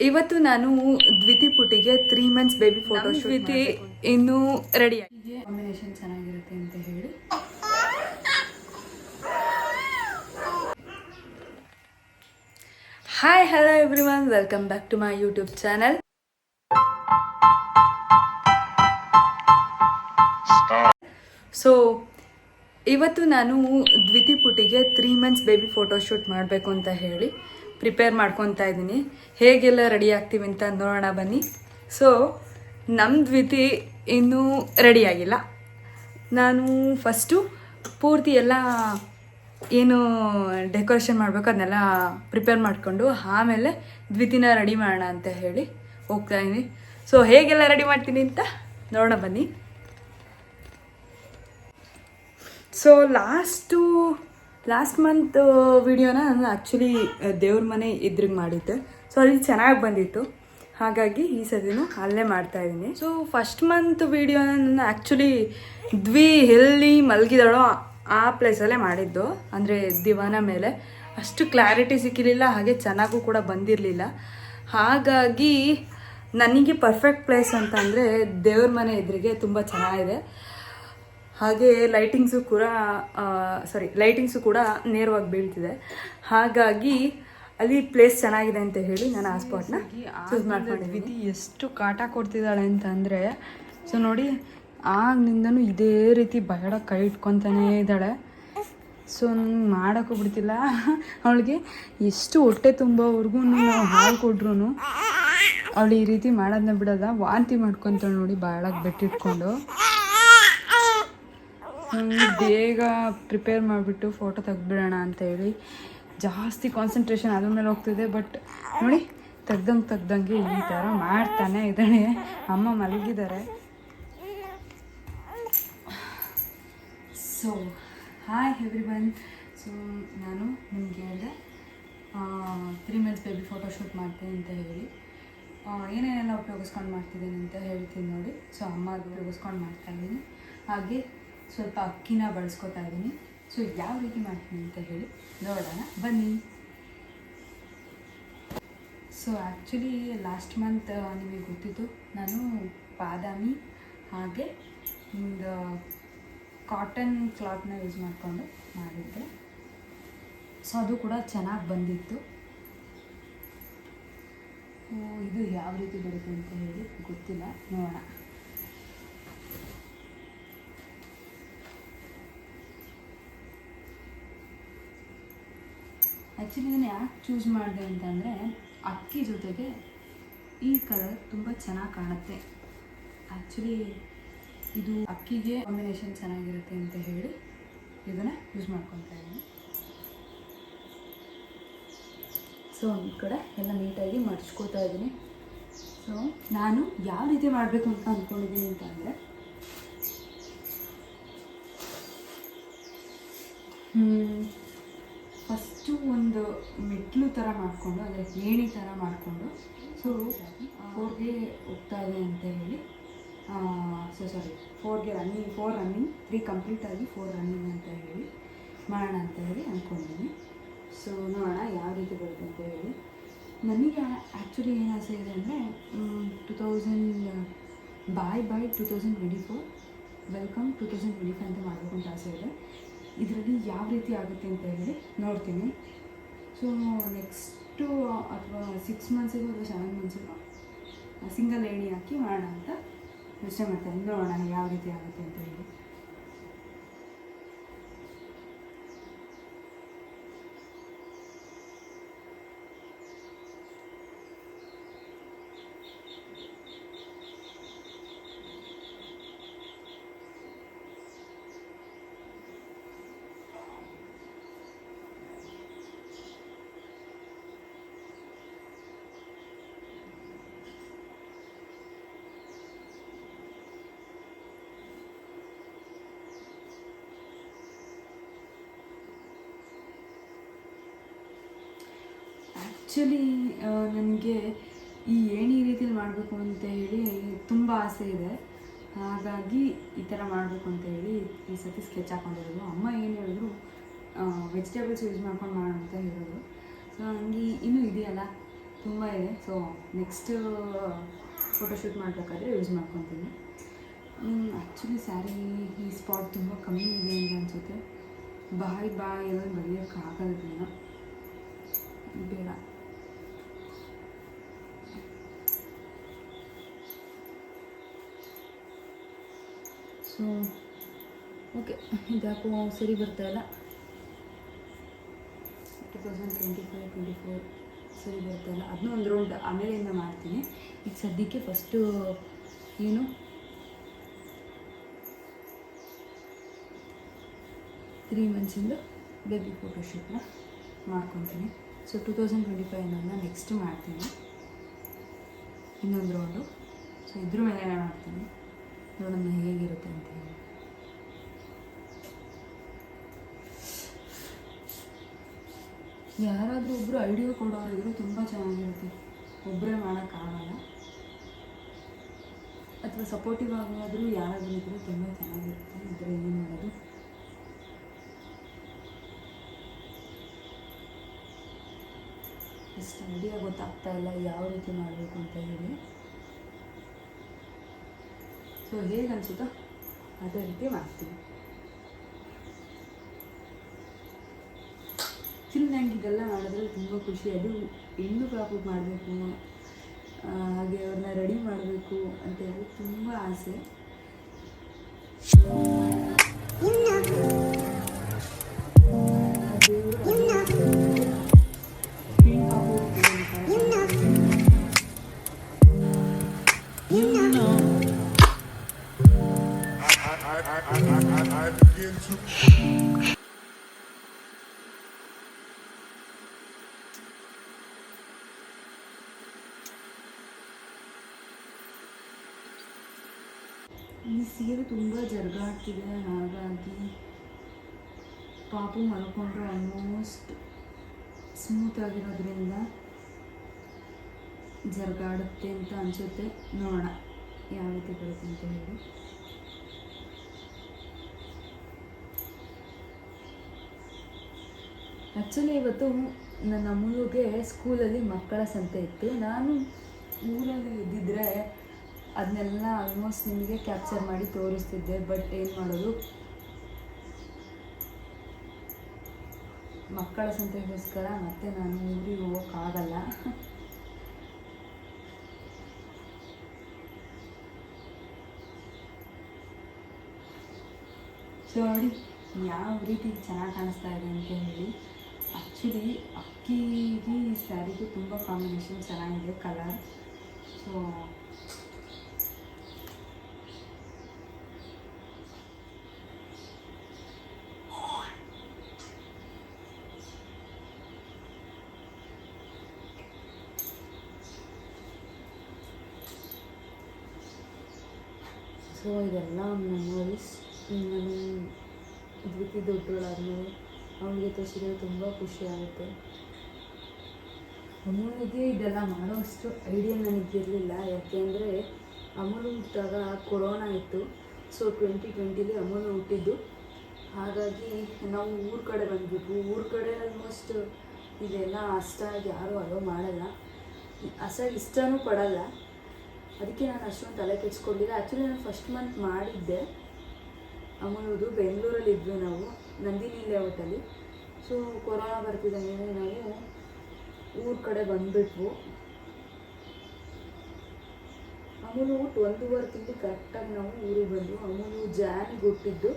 ಇವತ್ತು ನಾನು ದ್ವಿತಿ ಪುಟಿಗೆ three months baby photo Dwiti ಇನ್ನೂ ರೆಡಿ ಆಗಿದೆ ಕಾಂಬಿನೇಷನ್ ಚೆನ್ನಾಗಿರುತ್ತೆ ಅಂತ ಹೇಳಿ. Hi hello everyone welcome back to my YouTube channel so ಇವತ್ತು ನಾನು ದ್ವಿತಿ ಪುಟಿಗೆ ತ್ರೀ ಮಂತ್ಸ್ ಬೇಬಿ ಫೋಟೋಶೂಟ್ ಮಾಡಬೇಕು ಅಂತ ಹೇಳಿ. ಪ್ರಿಪೇರ್ ಮಾಡ್ಕೊತಾ ಇದ್ದೀನಿ. ಹೇಗೆಲ್ಲ ರೆಡಿ ಆಗ್ತೀವಿ ಅಂತ ನೋಡೋಣ ಬನ್ನಿ. ಸೊ ನಮ್ಮ ದ್ವಿತಿ ಇನ್ನೂ ರೆಡಿಯಾಗಿಲ್ಲ ನಾನು ಫಸ್ಟು ಪೂರ್ತಿ ಎಲ್ಲ ಏನು ಡೆಕೋರೇಷನ್ ಮಾಡಬೇಕು ಅದನ್ನೆಲ್ಲ ಪ್ರಿಪೇರ್ ಮಾಡಿಕೊಂಡು ಆಮೇಲೆ ದ್ವಿತಿನ ರೆಡಿ ಮಾಡೋಣ ಅಂತ ಹೇಳಿ ಹೋಗ್ತಾ ಇದ್ದೀನಿ. ಸೊ ಹೇಗೆಲ್ಲ ರೆಡಿ ಮಾಡ್ತೀನಿ ಅಂತ ನೋಡೋಣ ಬನ್ನಿ. ಸೊ ಲಾಸ್ಟು ಲಾಸ್ಟ್ ಮಂತ್ ವಿಡಿಯೋನ ನಾನು ಆ್ಯಕ್ಚುಲಿ ದೇವ್ರ ಮನೆ ಇದ್ರಿಗೆ ಮಾಡಿದ್ದೆ. ಸೊ ಅಲ್ಲಿ ಚೆನ್ನಾಗಿ ಬಂದಿತ್ತು. ಹಾಗಾಗಿ ಈ ಸದಿನೂ ಅಲ್ಲೇ ಮಾಡ್ತಾ ಇದ್ದೀನಿ. ಸೊ ಫಸ್ಟ್ ಮಂತ್ ವಿಡಿಯೋನ ನಾನು ಆ್ಯಕ್ಚುಲಿ ದ್ವಿ ಎಲ್ಲಿ ಮಲಗಿದಾಳೋ ಆ ಪ್ಲೇಸಲ್ಲೇ ಮಾಡಿದ್ದು. ಅಂದರೆ ದಿವಾನ ಮೇಲೆ. ಅಷ್ಟು ಕ್ಲಾರಿಟಿ ಸಿಕ್ಕಿರಲಿಲ್ಲ, ಹಾಗೆ ಚೆನ್ನಾಗೂ ಕೂಡ ಬಂದಿರಲಿಲ್ಲ. ಹಾಗಾಗಿ, ನನಗೆ ಪರ್ಫೆಕ್ಟ್ ಪ್ಲೇಸ್ ಅಂತ ಅಂದರೆ ದೇವ್ರ ಮನೆ ಎದುರಿಗೆ ತುಂಬ ಚೆನ್ನಾಗಿದೆ. ಹಾಗೆ ಲೈಟಿಂಗ್ಸು ಕೂಡ ಸಾರಿ ಲೈಟಿಂಗ್ಸು ಕೂಡ ನೇರವಾಗಿ ಬೀಳ್ತಿದೆ. ಹಾಗಾಗಿ ಅಲ್ಲಿ ಪ್ಲೇಸ್ ಚೆನ್ನಾಗಿದೆ ಅಂತ ಹೇಳಿ ನಾನು ಆ ಸ್ಪಾಟ್ನ ಚೂಸ್ ಮಾಡ್ಕೊಂಡಿದ್ದೀನಿ. ಎಷ್ಟು ಕಾಟ ಕೊಡ್ತಿದ್ದಾಳೆ ಅಂತ ಅಂದರೆ ಸೊ ನೋಡಿ ಆಗ್ನಿಂದನೂ ಇದೇ ರೀತಿ ಬಯಡ ಕೈ ಇಟ್ಕೊತಾನೇ ಇದ್ದಾಳೆ. ಸೊ ನಂಗೆ ಮಾಡೋಕ್ಕೂ ಬಿಡ್ತಿಲ್ಲ. ಅವಳಿಗೆ ಎಷ್ಟು ಹೊಟ್ಟೆ ತುಂಬೋವರೆಗೂ ನಾವು ಹಾಲು ಕೊಟ್ರು ಅವಳು ಈ ರೀತಿ ಮಾಡೋದನ್ನ ಬಿಡೋದ ವಾಂತಿ ಮಾಡ್ಕೊತಾಳೆ ನೋಡಿ ಬಾಳಕ್ಕೆ ಬೆಟ್ಟಿಟ್ಕೊಂಡು. ಬೇಗ ಪ್ರಿಪೇರ್ ಮಾಡಿಬಿಟ್ಟು ಫೋಟೋ ತೆಗ್ದ್ಬಿಡೋಣ ಅಂತ ಹೇಳಿ ಜಾಸ್ತಿ ಕಾನ್ಸಂಟ್ರೇಷನ್ ಅದ್ರ ಮೇಲೆ ಹೋಗ್ತಿದೆ ಬಟ್ ನೋಡಿ, ತೆಗ್ದಂಗೆ ತೆಗ್ದಂಗೆ ಈ ಥರ ಮಾಡ್ತಾನೆ ಇದ್ದಾಳೆ. ಅಮ್ಮ ಮಲಗಿದ್ದಾರೆ. So hi everyone so ನಾನು ನಿಮಗೆ ಹೇಳಿದೆ ತ್ರೀ ಮಂತ್ಸ್ ಬೇಬಿ ಫೋಟೋಶೂಟ್ ಮಾಡ್ತೀನಿ ಅಂತ ಹೇಳಿ. ಏನೇನೆಲ್ಲ ಉಪಯೋಗಿಸ್ಕೊಂಡು ಮಾಡ್ತಿದ್ದೀನಿ ಅಂತ ಹೇಳ್ತೀನಿ ನೋಡಿ. ಸೊ ಅಮ್ಮ ಉಪಯೋಗಿಸ್ಕೊಂಡು ಮಾಡ್ತಾ ಇದ್ದೀನಿ. ಹಾಗೆ ಸ್ವಲ್ಪ ಅಕ್ಕಿನ ಬಳಸ್ಕೊತಾ ಇದ್ದೀನಿ. ಸೊ ಯಾವ ರೀತಿ ಮಾಡ್ತೀನಿ ಅಂತ ಹೇಳಿ ನೋಡೋಣ. ಬನ್ನಿ. ಸೊ ಆ್ಯಕ್ಚುಲಿ ಲಾಸ್ಟ್ ಮಂತ್ ನಿಮಗೆ ಗೊತ್ತಿತ್ತು. ನಾನು ಬಾದಾಮಿ ಹಾಗೆ ಒಂದು ಕಾಟನ್ ಕ್ಲಾತ್ನ ಯೂಸ್ ಮಾಡಿಕೊಂಡು ಮಾಡಿದ್ದೆ. ಸೊ ಅದು ಕೂಡ ಚೆನ್ನಾಗಿ ಬಂದಿತ್ತು. ಇದು ಯಾವ ರೀತಿ ಬರುತ್ತೆ ಅಂತ ಹೇಳಿ ಗೊತ್ತಿಲ್ಲ. ನೋಡೋಣ. ಆ್ಯಕ್ಚುಲಿ ನಾನು ಯಾಕೆ ಚೂಸ್ ಮಾಡಿದೆ ಅಂತಂದರೆ ಅಕ್ಕಿ ಜೊತೆಗೆ ಈ ಕಲರ್ ತುಂಬ ಚೆನ್ನಾಗಿ ಕಾಣುತ್ತೆ. ಆ್ಯಕ್ಚುಲಿ ಇದು ಅಕ್ಕಿಗೆ ಕಾಂಬಿನೇಷನ್ ಚೆನ್ನಾಗಿರುತ್ತೆ ಅಂತ ಹೇಳಿ ಇದನ್ನು ಯೂಸ್ ಮಾಡ್ಕೊತಾ ಇದ್ದೀನಿ. ಸೊ ಈ ಕಡೆ ಎಲ್ಲ ನೀಟಾಗಿ ಮಡಿಸ್ಕೋತಾ ಇದ್ದೀನಿ. ಸೊ ನಾನು ಯಾವ ರೀತಿ ಮಾಡಬೇಕು ಅಂತ ಅಂದ್ಕೊಂಡಿದ್ದೀನಿ ಅಂತ ಅಂದರೆ ಫಸ್ಟು ಒಂದು ಮೆಟ್ಲು ಥರ ಮಾಡಿಕೊಂಡು, ಅಂದರೆ ಏಣಿ ಥರ ಮಾಡಿಕೊಂಡು ಸೊ ಫೋರ್ಗೆ ಹೋಗ್ತಾ ಇದೆ ಅಂತ ಹೇಳಿ. So sorry ಫೋರ್ಗೆ running four running three complete ಆಗಿ ಫೋರ್ ರನ್ನಿಂಗ್ ಅಂತ ಹೇಳಿ ಮಾಡೋಣ ಅಂತ ಹೇಳಿ ಅಂದ್ಕೊಂಡಿದ್ದೀನಿ ಸೊ ನೋಡೋಣ ಯಾವ ರೀತಿ ಬರುತ್ತೆ ಅಂತ ಹೇಳಿ. ನನಗೆ ಆ್ಯಕ್ಚುಲಿ ಏನು ಆಸೆ ಇದೆ ಅಂದರೆ two thousand bye bye two thousand twenty four welcome two thousand twenty five ಅಂತ ಮಾಡಬೇಕು ಅಂತ ಆಸೆ ಇದೆ. ಇದರಲ್ಲಿ ಯಾವ ರೀತಿ ಆಗುತ್ತೆ ಅಂತ ಹೇಳಿ ನೋಡ್ತೀನಿ. ಸೊ ನೆಕ್ಸ್ಟು ಅಥವಾ ಸಿಕ್ಸ್ ಮಂತ್ಸಿಗೂ ಅಥವಾ ಸೆವೆನ್ ಮಂತ್ಸಿಗೂ ಸಿಂಗಲ್ ಏಣಿ ಹಾಕಿ ಮಾಡೋಣ ಅಂತ ಯೋಚನೆ ಮಾಡ್ತಾರೆ ನೋಡೋಣ ಯಾವ ರೀತಿ ಆಗುತ್ತೆ ಅಂತ ಹೇಳಿ. ಆ್ಯಕ್ಚುಲಿ ನನಗೆ ಈ ಏಣಿ ರೀತಿಯಲ್ಲಿ ಮಾಡಬೇಕು ಅಂತ ಹೇಳಿ ತುಂಬ ಆಸೆ ಇದೆ. ಹಾಗಾಗಿ ಈ ಥರ ಮಾಡಬೇಕು ಅಂತ ಹೇಳಿ ಈ ಸತಿ ಸ್ಕೆಚ್ ಹಾಕೊಂಡಿರೋದು. ಅಮ್ಮ ಏನು ಹೇಳಿದ್ರು ವೆಜಿಟೇಬಲ್ಸ್ ಯೂಸ್ ಮಾಡ್ಕೊಂಡು ಮಾಡೋಣ ಅಂತ ಹೇಳೋದು ಸೊ ನನಗೆ ಇನ್ನೂ ಇದೆಯಲ್ಲ, ತುಂಬ ಇದೆ. ಸೊ ನೆಕ್ಸ್ಟ್ ಫೋಟೋಶೂಟ್ ಮಾಡಬೇಕಾದ್ರೆ ಯೂಸ್ ಮಾಡ್ಕೊತೀನಿ. ಆ್ಯಕ್ಚುಲಿ ಸ್ಯಾರಿ ಈ ಸ್ಪಾಟ್ ತುಂಬ ಕಮ್ಮಿ ಇದೆ ಅಂತ ಅನಿಸುತ್ತೆ. ಬಾಯ್ ಬಾಯ್ ಎಲ್ಲ ಬರೆಯೋಕ್ಕಾಗೋದಿಲ್ಲ ಬೇಡ. ಸೊ ಓಕೆ ಇದ್ಯಾಕೋ ಸರಿ ಬರ್ತಾ ಇಲ್ಲ. Two thousand twenty five twenty four ಸರಿ ಬರ್ತಾ ಇಲ್ಲ. ಅದನ್ನೂ ಒಂದು ರೌಂಡ್ ಆಮೇಲಿಂದ ಮಾಡ್ತೀನಿ. ಈಗ ಸದ್ಯಕ್ಕೆ ಫಸ್ಟು ಏನು? ತ್ರೀ ಮಂತ್ಸಿಂದು ಬೇಬಿ ಫೋಟೋಶೂಟ್ನ ಮಾಡ್ಕೊತೀನಿ so two thousand twenty five ಅನ್ನೋದನ್ನ ನೆಕ್ಸ್ಟ್ ಮಾಡ್ತೀನಿ. ಇನ್ನೊಂದು ರೌಂಡು ಸೊ ಇದ್ರ ಮೇಲೆ ಮಾಡ್ತೀನಿ. ನೋಡೋಣ ಹೇಗಿರುತ್ತೆ ಅಂತ ಹೇಳಿ. ಯಾರಾದರೂ ಒಬ್ಬರು ಐಡಿಯಾ ಕೊಡೋರಿದ್ರು ತುಂಬ ಚೆನ್ನಾಗಿರುತ್ತೆ. ಒಬ್ಬರೇ ಮಾಡೋಕ್ಕಾಗಲ್ಲ ಅಥವಾ ಸಪೋರ್ಟಿವ್ ಆಗೋದಾದರೂ ಯಾರಾದರೂ ಇದ್ದರೂ ತುಂಬ ಚೆನ್ನಾಗಿರುತ್ತೆ. ಇದ್ರೆ ಏನು ಮಾಡೋದು? ಎಷ್ಟು ಐಡಿಯಾ ಗೊತ್ತಾಗ್ತಾ ಇಲ್ಲ, ಯಾವ ರೀತಿ ಮಾಡಬೇಕು ಅಂತ ಹೇಳಿ. ಸೊ ಹೇಗೆ ಅನಿಸುತ್ತೋ ಅದೇ ರೀತಿ ಮಾಡ್ತೀನಿ. ಚಿನ್ನ ನಂಗೆ ಇದೆಲ್ಲ ಮಾಡಿದ್ರೆ ತುಂಬ ಖುಷಿ. ಅದು ಹೆಣ್ಣು ಪಾಪು ಮಾಡಬೇಕು ಹಾಗೆ ಅವ್ರನ್ನ ರೆಡಿ ಮಾಡಬೇಕು ಅಂತ ಹೇಳಿ ತುಂಬ ಆಸೆ. ಈ ಸೀರೆ ತುಂಬ ಜರುಗಾಡ್ತಿದೆ, ಹಾಗಾಗಿ ಪಾಪು ಮಲ್ಕೊಂಡ್ರೆ ಆಲ್ಮೋಸ್ಟ್ ಸ್ಮೂತ್ ಆಗಿರೋದ್ರಿಂದ ಜರುಗಾಡುತ್ತೆ ಅಂತ ಅನಿಸುತ್ತೆ. ನೋಡೋಣ ಯಾವ ರೀತಿ ಬರುತ್ತೆ ಅಂತ ಹೇಳಿ. ಆ್ಯಕ್ಚುಲಿ ಇವತ್ತು ನನ್ನ ಅಮ್ಮನಿಗೆ ಸ್ಕೂಲಲ್ಲಿ ಮಕ್ಕಳ ಸಂತೆ ಇತ್ತು. ನಾನು ಊರಲ್ಲಿ ಇದ್ದಿದ್ರೆ ಅದನ್ನೆಲ್ಲ ಆಲ್ಮೋಸ್ಟ್ ನಿಮಗೆ ಕ್ಯಾಪ್ಚರ್ ಮಾಡಿ ತೋರಿಸ್ತಿದ್ದೆ ಬಟ್ ಏನು ಮಾಡೋದು? ಮಕ್ಕಳ ಸಂತೆಗೋಸ್ಕರ ಮತ್ತೆ ನಾನು ಊರಿಗೆ ಹೋಗೋಕ್ಕಾಗಲ್ಲ ಸೊ ನೋಡಿ, ಯಾವ ರೀತಿ ಚೆನ್ನಾಗಿ ಕಾಣಿಸ್ತಾ ಇದೆ ಅಂತ ಹೇಳಿ. ಆ್ಯಕ್ಚುಲಿ ಅಕ್ಕಿಗೆ ಈ ಸ್ಯಾರಿಗೆ ತುಂಬ ಕಾಂಬಿನೇಷನ್ ಚೆನ್ನಾಗಿದೆ ಕಲರ್ ಸೊ ಸೊ, ಇದೆಲ್ಲ ಮೆಮೊರೀಸ್ ನಾನು ಇದಕ್ಕೆ ದೊಡ್ಡವಳಾದ್ಮೇಲೆ ಅವನಿಗೆ ತೋರಿಸಿದ್ರೆ ತುಂಬ ಖುಷಿ ಆಗುತ್ತೆ. ಅಮ್ಮನಿಗೆ ಇದೆಲ್ಲ ಮಾಡೋಷ್ಟು ಐಡಿಯಾ ನನಗಿರಲಿಲ್ಲ. ಯಾಕೆಂದರೆ ಅಮ್ಮನ ಹುಟ್ಟಿದಾಗ ಕೊರೋನಾ ಇತ್ತು. ಸೊ ಟ್ವೆಂಟಿ ಟ್ವೆಂಟಿಲಿ ಅಮ್ಮನ ಹುಟ್ಟಿದ್ದು. ಹಾಗಾಗಿ ನಾವು ಊರ ಕಡೆ ಬಂದ್ಬಿಟ್ವು. ಊರ ಕಡೆ ಆಲ್ಮೋಸ್ಟ್ ಇದೆಲ್ಲ ಅಷ್ಟಾಗಿ ಯಾರೂ ಅಲೋ ಮಾಡಲ್ಲ. ಅಷ್ಟಾಗಿ ಇಷ್ಟನೂ ಪಡಲ್ಲ. ಅದಕ್ಕೆ ನಾನು ಅಷ್ಟೊಂದು ತಲೆ ಕೆಡಿಸ್ಕೊಂಡಿಲ್ಲ. ಆ್ಯಕ್ಚುಲಿ ನಾನು ಫಸ್ಟ್ ಮಂತ್ ಮಾಡಿದ್ದೆ. ಅಮ್ಮನದು ಬೆಂಗಳೂರಲ್ಲಿ ಇದ್ವಿ ನಾವು ನಂದಿನಿ ಲೇಔಟಲ್ಲಿ ಸೊ ಕೊರೋನಾ ಬರ್ತಿದ್ದಂಗೆ ನಾವು ಊರ ಕಡೆ ಬಂದುಬಿಟ್ವು. ಅಮೂಲು ಊಟ ಒಂದೂವರೆ ತಿಂಡಿ ಕರೆಕ್ಟಾಗಿ ನಾವು ಊರಿಗೆ ಬಂದ್ವು. ಅಮೂಲು ಜಾನಿಗೆ ಹುಟ್ಟಿದ್ದು.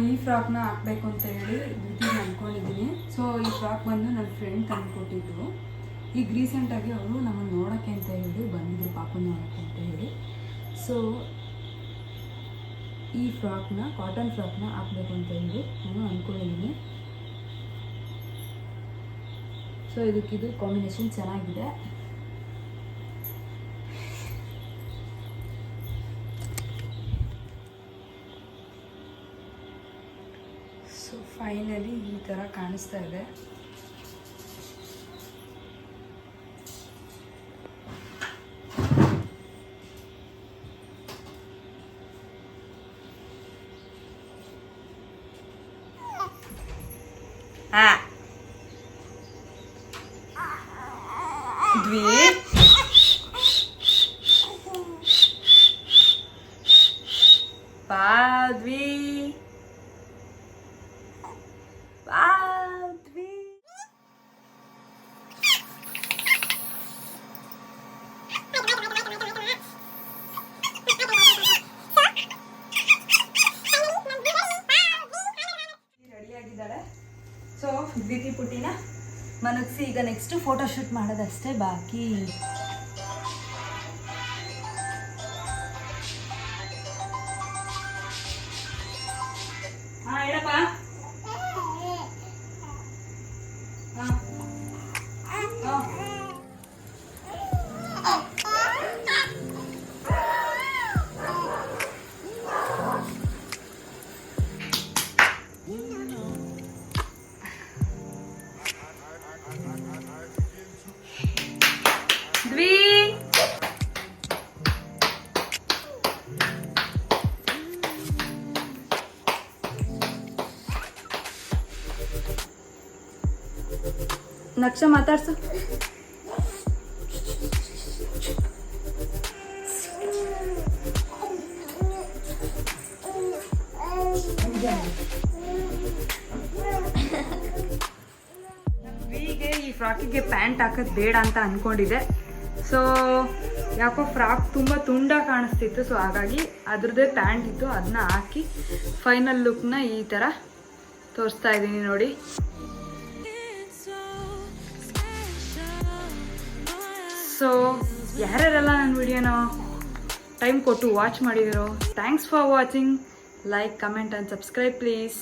ನಾನು ಈ ಫ್ರಾಕ್ನ ಹಾಕ್ಬೇಕು ಅಂತ ಹೇಳಿ ಡ್ಯೂಟಿಗೆ ಅಂದ್ಕೊಂಡಿದ್ದೀನಿ. ಸೊ ಈ ಫ್ರಾಕ್ ಬಂದು ನನ್ನ ಫ್ರೆಂಡ್ ತಂದುಕೊಟ್ಟಿದ್ರು. ಈಗ ರೀಸೆಂಟಾಗಿ ಅವರು ನಮ್ಮನ್ನು ನೋಡೋಕ್ಕೆ ಅಂತ ಹೇಳಿ ಬಂದಿದ್ರು ಪಾಪ ನೋಡೋಕ್ಕೆ ಅಂತ ಹೇಳಿ. ಸೊ ಈ ಫ್ರಾಕ್ನ ಕಾಟನ್ ಫ್ರಾಕ್ನ ಹಾಕ್ಬೇಕು ಅಂತ ಹೇಳಿ ನಾನು ಅಂದ್ಕೊಂಡಿದ್ದೀನಿ ಸೊ ಇದಕ್ಕಿದು ಕಾಂಬಿನೇಷನ್ ಚೆನ್ನಾಗಿದೆ ಸೊ ಫೈನಲಿ ಈ ಥರ ಕಾಣಿಸ್ತಾ ಇದೆ. ಆ. ಈಗ ನೆಕ್ಸ್ಟ್ ಫೋಟೋ ಶೂಟ್ ಮಾಡೋದಷ್ಟೇ ಬಾಕಿ. ನಕ್ಷ ಮಾತಾಡ್ಸು. ಹೀಗೆ ಈ ಫ್ರಾಕಿಗೆ ಪ್ಯಾಂಟ್ ಹಾಕೋದು ಬೇಡ ಅಂತ ಅಂದ್ಕೊಂಡಿದ್ದೆ ಸೊ ಯಾಕೋ ಫ್ರಾಕ್ ತುಂಬ ತುಂಡ ಕಾಣಿಸ್ತಿತ್ತು. ಸೊ ಹಾಗಾಗಿ ಅದ್ರದ್ದೇ ಪ್ಯಾಂಟ್ ಇತ್ತು. ಅದನ್ನ ಹಾಕಿ ಫೈನಲ್ ಲುಕ್ನ ಈ ಥರ ತೋರಿಸ್ತಾ ಇದ್ದೀನಿ ನೋಡಿ. ಸೊ ಯಾರ್ಯಾರೆಲ್ಲ ನನ್ನ ವಿಡಿಯೋನ ಟೈಮ್ ಕೊಟ್ಟು watch ಮಾಡಿದಿರೋ thanks for watching like comment and subscribe please